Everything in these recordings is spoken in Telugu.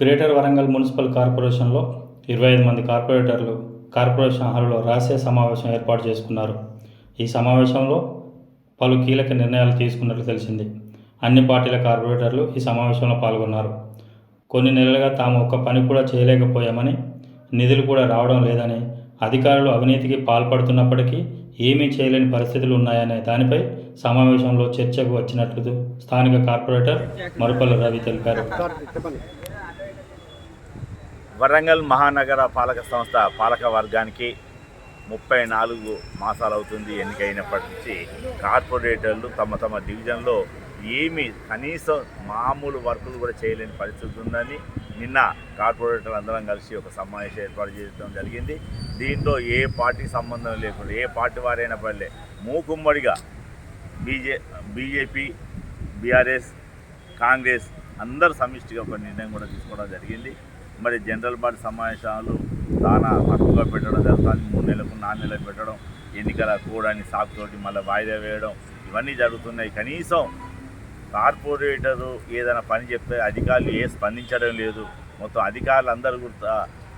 గ్రేటర్ వరంగల్ మున్సిపల్ కార్పొరేషన్లో ఇరవై ఐదు మంది కార్పొరేటర్లు కార్పొరేషన్ హాల్లో రహస్య సమావేశం ఏర్పాటు చేసుకున్నారు. ఈ సమావేశంలో పలు కీలక నిర్ణయాలు తీసుకున్నట్లు తెలిసింది. అన్ని పార్టీల కార్పొరేటర్లు ఈ సమావేశంలో పాల్గొన్నారు. కొన్ని నెలలుగా తాము ఒక్క పని కూడా చేయలేకపోయామని నిధులు కూడా రావడం లేదని అధికారులు అవినీతికి పాల్పడుతున్నప్పటికీ ఏమీ చేయలేని పరిస్థితులు ఉన్నాయనే దానిపై సమావేశంలో చర్చకు వచ్చినట్లు స్థానిక కార్పొరేటర్ మరుపల్లి రవి తెలిపారు. వరంగల్ మహానగర పాలక సంస్థ పాలక వర్గానికి ముప్పై నాలుగు మాసాలు అవుతుంది ఎన్నికైనప్పటి నుంచి. కార్పొరేటర్లు తమ తమ డివిజన్లో ఏమి కనీసం మామూలు వర్కులు కూడా చేయలేని పరిస్థితి ఉందని నిన్న కార్పొరేటర్లు అందరం కలిసి ఒక సమావేశం ఏర్పాటు చేయడం జరిగింది. దీంట్లో ఏ పార్టీ సంబంధం లేకుండా ఏ పార్టీ వారైనా పర్లే మూకుమ్మడిగా బీజే బీజేపీ బీఆర్ఎస్ కాంగ్రెస్ అందరు సమిష్టిగా ఒక నిర్ణయం కూడా తీసుకోవడం జరిగింది. మరి జనరల్ బాడీ సమావేశాలు చాలా తక్కువగా పెట్టడం జరుగుతుంది. మూడు నెలలకు నాలుగు నెలలకు పెట్టడం ఎన్నికల కూడాన్ని సాకుతోటి మళ్ళీ వాయిదా వేయడం ఇవన్నీ జరుగుతున్నాయి. కనీసం కార్పొరేటరు ఏదైనా పని చెప్తే అధికారులు ఏ స్పందించడం లేదు. మొత్తం అధికారులు అందరూ కూడా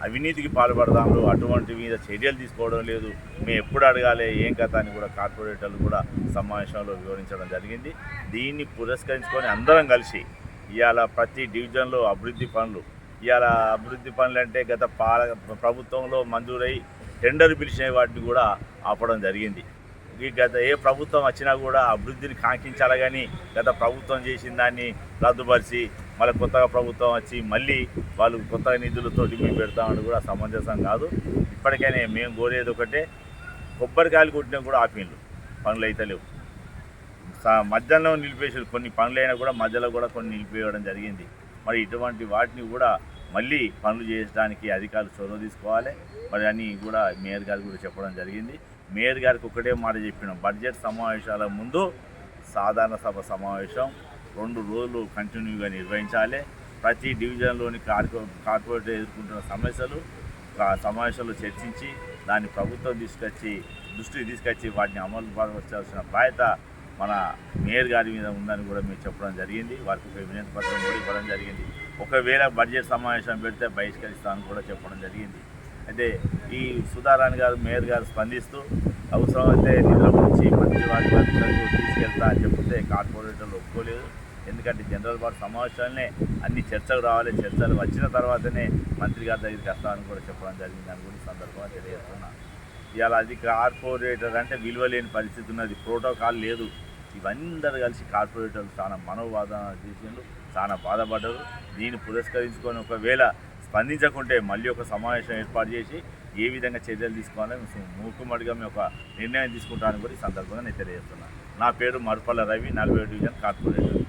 అవినీతికి పాల్పడదాంలో అటువంటి మీద చర్యలు తీసుకోవడం లేదు. మేము ఎప్పుడు అడగాలి ఏం కథ అని కూడా కార్పొరేటర్లు కూడా సమావేశంలో వివరించడం జరిగింది. దీన్ని పురస్కరించుకొని అందరం కలిసి ఇవాళ ప్రతి డివిజన్లో అభివృద్ధి పనులు ఇవాళ అభివృద్ధి పనులు అంటే గత పాల ప్రభుత్వంలో మంజూరై టెండర్ పిలిచిన వాటిని కూడా ఆపడం జరిగింది. ఈ గత ఏ ప్రభుత్వం వచ్చినా కూడా అభివృద్ధిని కాంక్షించాలి కానీ గత ప్రభుత్వం చేసిన దాన్ని రద్దుపరిచి మళ్ళీ కొత్తగా ప్రభుత్వం వచ్చి మళ్ళీ వాళ్ళు కొత్తగా నిధులతోటి డిగ్రీ పెడతామని కూడా సమంజసం కాదు. ఇప్పటికైనా మేము కోరేది ఒకటే కొబ్బరికాయలు కొట్టినా కూడా ఆపిన్లు పనులు అయితే లేవు. స- మధ్యాహ్నం నిలిపేసారు కొన్ని పనులైనా కూడా మధ్యలో కూడా కొన్ని నిలిపేయడం జరిగింది. మరి ఇటువంటి వాటిని కూడా మళ్ళీ పనులు చేయడానికి అధికారులు చొరవ తీసుకోవాలి. మరి అని కూడా మేయర్ గారు కూడా చెప్పడం జరిగింది. మేయర్ గారికి ఒకటే మాట చెప్పినాం బడ్జెట్ సమావేశాల ముందు సాధారణ సభ సమావేశం రెండు రోజులు కంటిన్యూగా నిర్వహించాలి. ప్రతి డివిజన్లోని కార్పొ కార్పొరేటర్ ఎదుర్కొంటున్న సమస్యలు సమావేశంలో చర్చించి దాన్ని ప్రభుత్వం తీసుకొచ్చి దృష్టికి తీసుకొచ్చి వాటిని అమలు పరచాల్సిన బాధ్యత మన మేయర్ గారి మీద ఉందని కూడా మేము చెప్పడం జరిగింది. వారికి ఒక వినతి పత్రం కూడా ఇవ్వడం జరిగింది. ఒకవేళ బడ్జెట్ సమావేశం పెడితే బహిష్కరిస్తామని కూడా చెప్పడం జరిగింది. అయితే ఈ సుధారాణి గారు మేయర్ గారు స్పందిస్తూ అవసరమైతే నిధుల గురించి మంత్రి వారి తీసుకెళ్తా అని చెప్తే కార్పొరేటర్లు ఒప్పుకోలేదు. ఎందుకంటే జనరల్ బాడీ సమావేశాలనే అన్ని చర్చలు రావాలి. చర్చలు వచ్చిన తర్వాతనే మంత్రి గారి దగ్గరికి వస్తామని కూడా చెప్పడం జరిగింది అని కూడా సందర్భంగా తెలియజేస్తున్నాను ఇవాళ అది కార్పొరేటర్ అంటే విలువ లేని పరిస్థితి ఉన్నది. ప్రోటోకాల్ లేదు. ఇవందరూ కలిసి కార్పొరేటర్లు చాలా మనోవాదన చేసిండ్రు చాలా బాధపడ్డారు. దీన్ని పురస్కరించుకొని ఒకవేళ స్పందించకుంటే మళ్ళీ ఒక సమావేశం ఏర్పాటు చేసి ఏ విధంగా చర్యలు తీసుకోవాలని మూకుమ్మడిగా మేము ఒక నిర్ణయం తీసుకుంటామని కూడా ఈ సందర్భంగా నేను తెలియజేస్తున్నాను. నా పేరు మరుపల్ల రవి నలభై డివిజన్ కార్పొరేటర్.